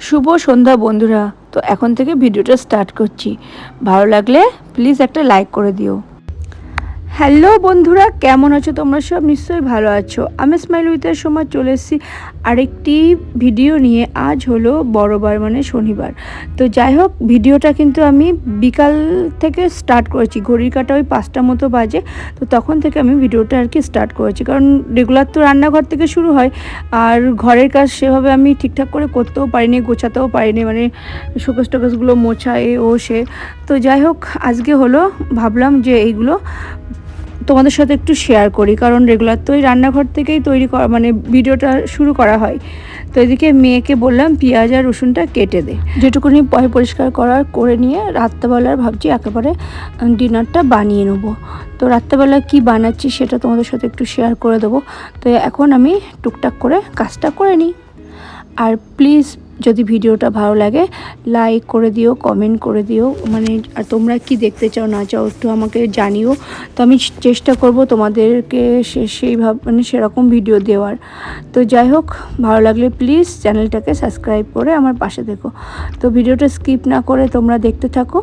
শুভ সন্ধ্যা বন্ধুরা। তো এখন থেকে ভিডিওটা স্টার্ট করছি। ভালো লাগলে প্লিজ একটা লাইক করে দিও। হ্যালো বন্ধুরা, কেমন আছো তোমরা সব? নিশ্চয়ই ভালো আছো। আমি স্মাইল উইথের সময় চলে এসেছি আরেকটি ভিডিও নিয়ে। আজ হলো বড়বার মানে শনিবার। তো যাই হোক ভিডিওটা কিন্তু আমি বিকাল থেকে স্টার্ট করেছি। ঘড়ির কাটা ওই পাঁচটা মতো বাজে। তো তখন থেকে আমি ভিডিওটা আর কি স্টার্ট করেছি। কারণ রেগুলার তো রান্নাঘর থেকে শুরু হয়। আর ঘরের কাজ সেভাবে আমি ঠিকঠাক করে করতেও পারিনি, গোছাতেও পারিনি। মানে শোকেস টোকেসগুলো মোছা এ ও সে। তো যাই হোক, আজকে হলো, ভাবলাম যে এইগুলো তোমাদের সাথে একটু শেয়ার করি, কারণ রেগুলার তো ওই রান্নাঘর থেকেই তৈরি করা মানে ভিডিওটা শুরু করা হয়। তো এদিকে মেয়েকে বললাম, পেঁয়াজ আর রসুনটা কেটে দে। যেটুকুনি পয় পরিষ্কার করার করে নিয়ে রাত্রেবেলার ভাবছি একেবারে ডিনারটা বানিয়ে নেব। তো রাত্রেবেলা কি বানাচ্ছি সেটা তোমাদের সাথে একটু শেয়ার করে দেবো। তো এখন আমি টুকটাক করে কাজটা করে নিই। আর প্লিজ যদি ভিডিওটা ভালো লাগে লাইক করে দিও কমেন্ট করে দিও। মানে আর তোমরা কি দেখতে চাও, না চাও, একটু আমাকে জানিও। তো আমি চেষ্টা করব তোমাদেরকে সে, সেইভাবে মানে সেরকম ভিডিও দেওয়ার। তো যাই হোক, ভালো লাগলে প্লিজ চ্যানেলটাকে সাবস্ক্রাইব করে আমার পাশে দেখো তো ভিডিওটা স্কিপ না করে তোমরা দেখতে থাকো।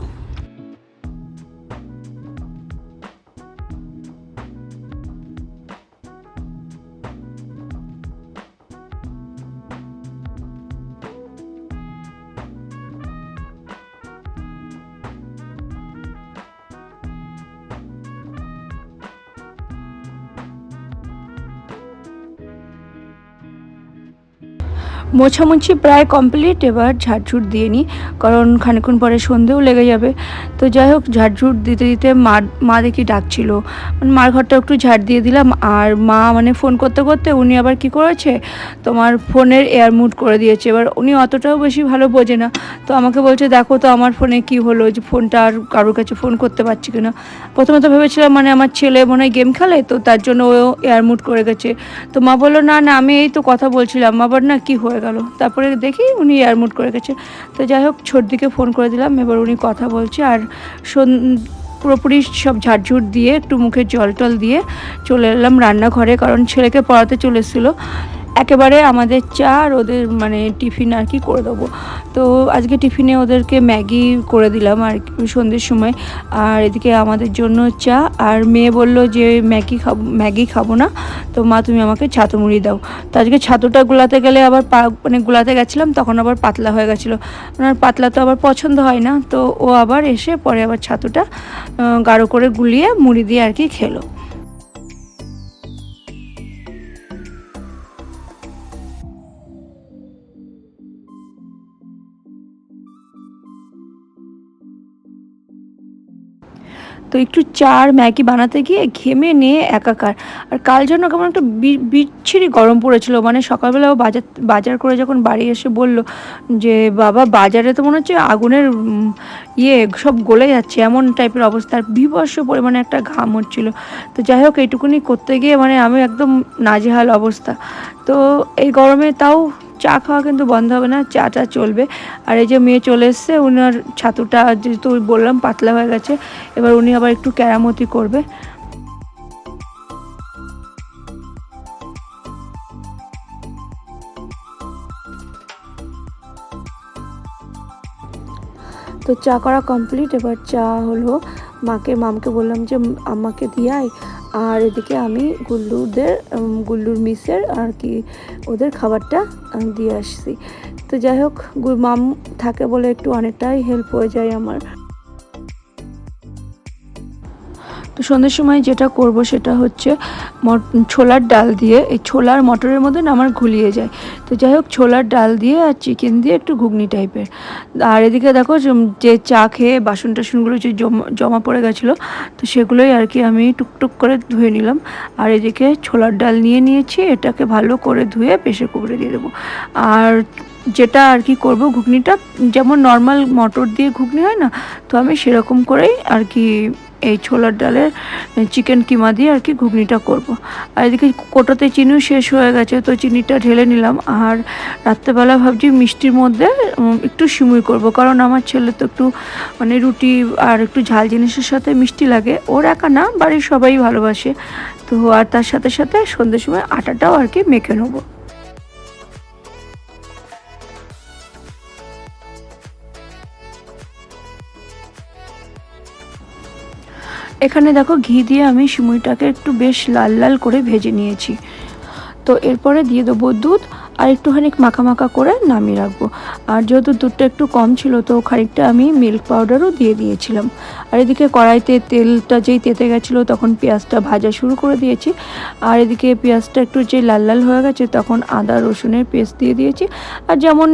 মোছামুছি প্রায় কমপ্লিট এবার ঝাড়ঝুট দিয়ে নিই, কারণ খানিক্ষণ পরে সন্ধেও লেগে যাবে। তো যাই হোক, ঝাড়ঝুট দিতে দিতে মা মা দেখি ডাকছিল। মানে মার ঘরটা একটু ঝাড় দিয়ে দিলাম, আর মা মানে ফোন করতে করতে উনি আবার কি করেছে, তোমার ফোনের এয়ার মুড করে দিয়েছে। এবার উনি অতটাও বেশি ভালো বোঝে না। তো আমাকে বলছে, দেখো তো আমার ফোনে কি হলো? যে ফোনটা আর কারোর কাছে ফোন করতে পারছি কিনা? প্রথমে তো ভেবেছিলাম মানে আমার ছেলে মনে হয় গেম খেলে, তো তার জন্য ও এয়ার মুড করে গেছে। তো মা বলল, না না, আমি এই তো কথা বলছিলাম। আবার না, কি হয়ে গেল। তারপরে দেখি উনি এয়ারমুট করে গেছে। তো যাই হোক ছোটদিকে ফোন করে দিলাম। এবার উনি কথা বলছে আর পুরোপুরি সব ঝাড়ঝুট দিয়ে একটু মুখে জল টল দিয়ে চলে এলাম রান্নাঘরে। কারণ ছেলেকে পড়াতে চলে এসেছিল। একেবারে আমাদের চা আর ওদের মানে টিফিন আর কি করে দেবো। তো আজকে টিফিনে ওদেরকে ম্যাগি করে দিলাম আর সন্ধ্যের সময়। আর এদিকে আমাদের জন্য চা। আর মেয়ে বলল যে, ম্যাগি খাব ম্যাগি খাব না। তো মা, তুমি আমাকে ছাতু মুড়ি দাও। তো আজকে ছাতুটা গুলাতে গেলে আবার পা মানে গুলাতে গেছিলাম, তখন আবার পাতলা হয়ে গেছিল। ওনার পাতলা তো আবার পছন্দ হয় না। তো ও আবার এসে পরে আবার ছাতুটা গাঢ় করে গুলিয়ে মুড়ি দিয়ে আর কি খেলো। তো একটু চার ম্যাগি বানাতে গিয়ে ঘেমে নিয়ে একাকার। আর কাল যেন কেমন একটা বিচ্ছিরি গরম পড়েছিল মানে সকালবেলা ও বাজার বাজার করে যখন বাড়ি এসে বলল যে, বাবা, বাজারে তো মনে হচ্ছে আগুনের ইয়ে সব গলে যাচ্ছে, এমন টাইপের অবস্থা। আর বিভৎস পরিমাণে একটা ঘাম হচ্ছিল। তো যাই হোক, এইটুকুনি করতে গিয়ে মানে আমি একদম নাজেহাল অবস্থা। তো এই গরমে তাও চা খাওয়া কিন্তু বন্ধ হবে না, চাটা চলবে। আর এই যে মেয়ে চলে এসছে, উনার ছাতুটা যেহেতু বললাম পাতলা হয়ে গেছে, এবার উনি আবার একটু কেরামতি করবে। তো চা করা কমপ্লিট, এবার চা হলো মাকে, মামকে বললাম যে আমাকে দিয়ে আয়। আর এদিকে আমি গুল্লুদের গুল্লুর মিসের আর কি ওদের খাবারটা দিয়ে আসছি। তো যাই হোক মাম থাকে বলে একটু অনেকটাই হেল্প হয়ে যায় আমার। সন্ধ্যের সময় যেটা করব সেটা হচ্ছে ছোলার ডাল দিয়ে, এই ছোলার মটরের মধ্যে আমার ঘুলিয়ে যায়। তো যাই হোক, ছোলার ডাল দিয়ে আর চিকেন দিয়ে একটু ঘুগনি টাইপের। আর এদিকে দেখো যে- চা খেয়ে বাসন টাসনগুলো যে জমা পড়ে গেছিল, তো সেগুলোই আর কি আমি টুকটুক করে ধুয়ে নিলাম। আর এদিকে ছোলার ডাল নিয়ে নিয়েছি, এটাকে ভালো করে ধুয়ে প্রেশার কুকারে দিয়ে দেবো। আর যেটা আর কি করব ঘুগনিটা, যেমন নর্মাল মটর দিয়ে ঘুগনি হয় না, তো আমি সেরকম করেই আর কি এই ছোলার ডালের চিকেন কিমা দিয়ে আর কি ঘুগনিটা করব। আর এদিকে কোটোতে চিনিও শেষ হয়ে গেছে, তো চিনিটা ঢেলে নিলাম। আর রাত্রেবেলা ভাবছি মিষ্টির মধ্যে একটু সিমুই করব, কারণ আমার ছেলে তো একটু মানে রুটি আর একটু ঝাল জিনিসের সাথে মিষ্টি লাগে। ওর একা না, বাড়ির সবাই ভালোবাসে। তো আর তার সাথে সাথে সন্ধ্যের সময় আটাটাও আর কি মেখে নেব। এখানে দেখো ঘি দিয়ে আমি সিমুইটাকে একটু বেশ লাল লাল করে ভেজে নিয়েছি। তো এরপরে দিয়ে দেবো দুধ আর একটুখানি মাখা মাখা করে নামিয়ে রাখব। আর যেহেতু দুধটা একটু কম ছিল, তো খানিকটা আমি মিল্ক পাউডারও দিয়ে দিয়েছিলাম। আর এদিকে কড়াইতে তেলটা যেই তেতে গেছিল, তখন পেঁয়াজটা ভাজা শুরু করে দিয়েছি। আর এদিকে পেঁয়াজটা একটু যে লাল লাল হয়ে গেছে, তখন আদা, রসুনের পেস্ট দিয়ে দিয়েছি। আর যেমন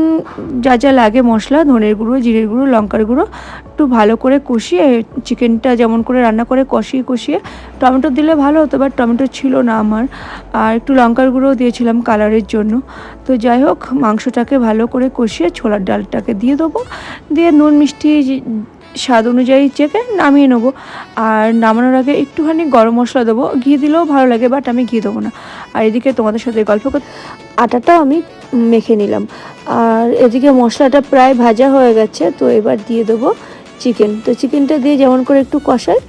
যা যা লাগে মশলা, ধনের গুঁড়ো, জিরের গুঁড়ো, লঙ্কার গুঁড়ো, একটু ভালো করে কষিয়ে, চিকেনটা যেমন করে রান্না করে কষিয়ে কষিয়ে, টমেটো দিলে ভালো হতো বাট টমেটো ছিল না আমার। আর একটু লঙ্কার গুঁড়োও দিয়েছিলাম কালারের জন্য। তো যাই হোক, মাংসটাকে ভালো করে কষিয়ে ছোলার ডালটাকে দিয়ে দেবো। দিয়ে নুন মিষ্টি স্বাদ অনুযায়ী চেপে নামিয়ে নেব। আর নামানোর আগে একটুখানি গরম মশলা দেবো। ঘি দিলেও ভালো লাগে, বাট আমি ঘি দেবো না। আর এদিকে তোমাদের সাথে গল্প করতে আটাটাও আমি মেখে নিলাম। আর এদিকে মশলাটা প্রায় ভাজা হয়ে গেছে, তো এবার দিয়ে দেবো চিকেন। তো চিকেনটা দিয়ে যেমন করে একটু কষাই,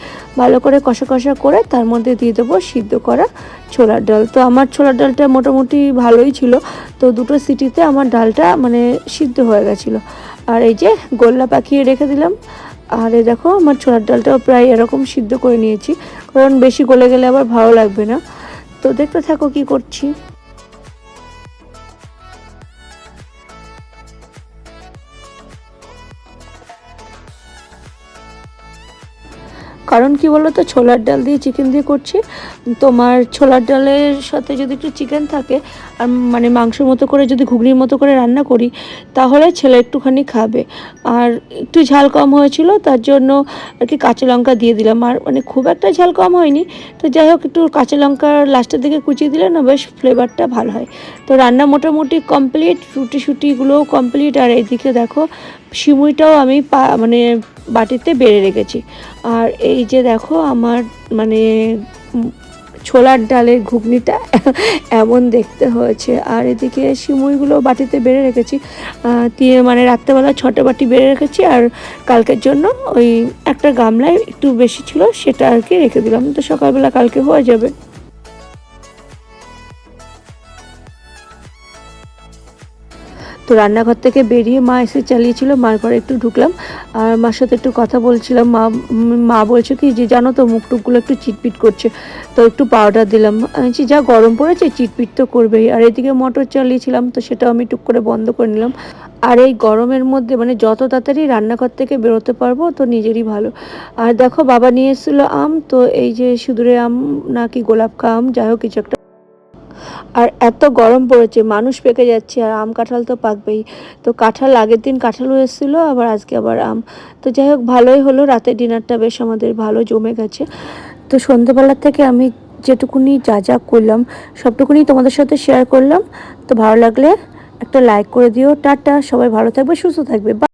ভালো করে কষা কষা করে তার মধ্যে দিয়ে দেবো সিদ্ধ করা ছোলার ডাল। তো আমার ছোলার ডালটা মোটামুটি ভালোই ছিল। তো দুটো সিটিতে আমার ডালটা মানে সিদ্ধ হয়ে গেছিল। আর এই যে গোল্লা পাকিয়ে রেখে দিলাম। আর এই দেখো আমার ছোলার ডালটাও প্রায় এরকম সিদ্ধ করে নিয়েছি। কারণ বেশি গলে গেলে আবার ভালো লাগবে না। তো দেখতে থাকো কি করছি। কারণ কি বলো তো ছোলার ডাল দিয়ে চিকেন দিয়ে করছি। তোমার ছোলার ডালের সাথে যদি একটু চিকেন থাকে, আর মানে মাংসের মতো করে যদি ঘুগনির মতো করে রান্না করি, তাহলে ছেলে একটুখানি খাবে। আর একটু ঝাল কম হয়েছিল, তার জন্য আর কি কাঁচা লঙ্কা দিয়ে দিলাম। আর মানে খুব একটা ঝাল কম হয়নি। তো যাই হোক, একটু কাঁচা লঙ্কার লাস্টের দিকে কুচিয়ে দিলে না বেশ ফ্লেভারটা ভালো হয়। তো রান্না মোটামুটি কমপ্লিট রুটি শুটিগুলোও কমপ্লিট আর এইদিকে দেখো সিমুইটাও আমি পা মানে বাটিতে বেড়ে রেখেছি। আর এই যে দেখো আমার মানে ছোলার ডালের ঘুগনিটা এমন দেখতে হয়েছে। আর এদিকে সিমুইগুলো বাটিতে বেড়ে রেখেছি। দিয়ে মানে রাত্রেবেলা ছটা বাটি বেড়ে রেখেছি আর কালকের জন্য ওই একটা গামলায় একটু বেশি ছিল সেটা আর কি রেখে দিলাম। তো সকালবেলা কালকে হয়ে যাবে। তো রান্নাঘর থেকে বেরিয়ে মা এসে চালিয়েছিল মার ঘরে একটু ঢুকলাম। আর মার সাথে একটু কথা বলছিলাম মা মা বলছে কি যে জানো তো মুখ টুকগুলো একটু চিটপিট করছে তো একটু পাউডার দিলাম। বলছি, যা গরম পড়েছে চিটপিট তো করবেই। আর এদিকে মোটর চালিয়েছিলাম তো সেটাও আমি টুক করে বন্ধ করে নিলাম। আর এই গরমের মধ্যে মানে যত তাড়াতাড়ি রান্নাঘর থেকে বেরোতে পারব তো নিজেরই ভালো। আর দেখো বাবা নিয়ে এসেছিল আম তো এই যে সুদূরে আম নাকি গোলাপ খা আম যাই হোক কিছু একটা আর এত গরম পড়েছে, মানুষ পেকে যাচ্ছে আর আম কাঁঠাল তো পাকবেই। তো কাঁঠাল আগের দিন কাঁঠালও এসেছিল, আবার আজকে আবার আম। তো যাই হোক, ভালোই হলো, রাতের ডিনারটা বেশ আমাদের ভালো জমে গেছে। তো সন্ধ্যেবেলার থেকে আমি যেটুকুনি যা যা করলাম, সবটুকুনি তোমাদের সাথে শেয়ার করলাম। তো ভালো লাগলে একটা লাইক করে দিও। টাটা, সবাই ভালো থাকবে, সুস্থ থাকবে.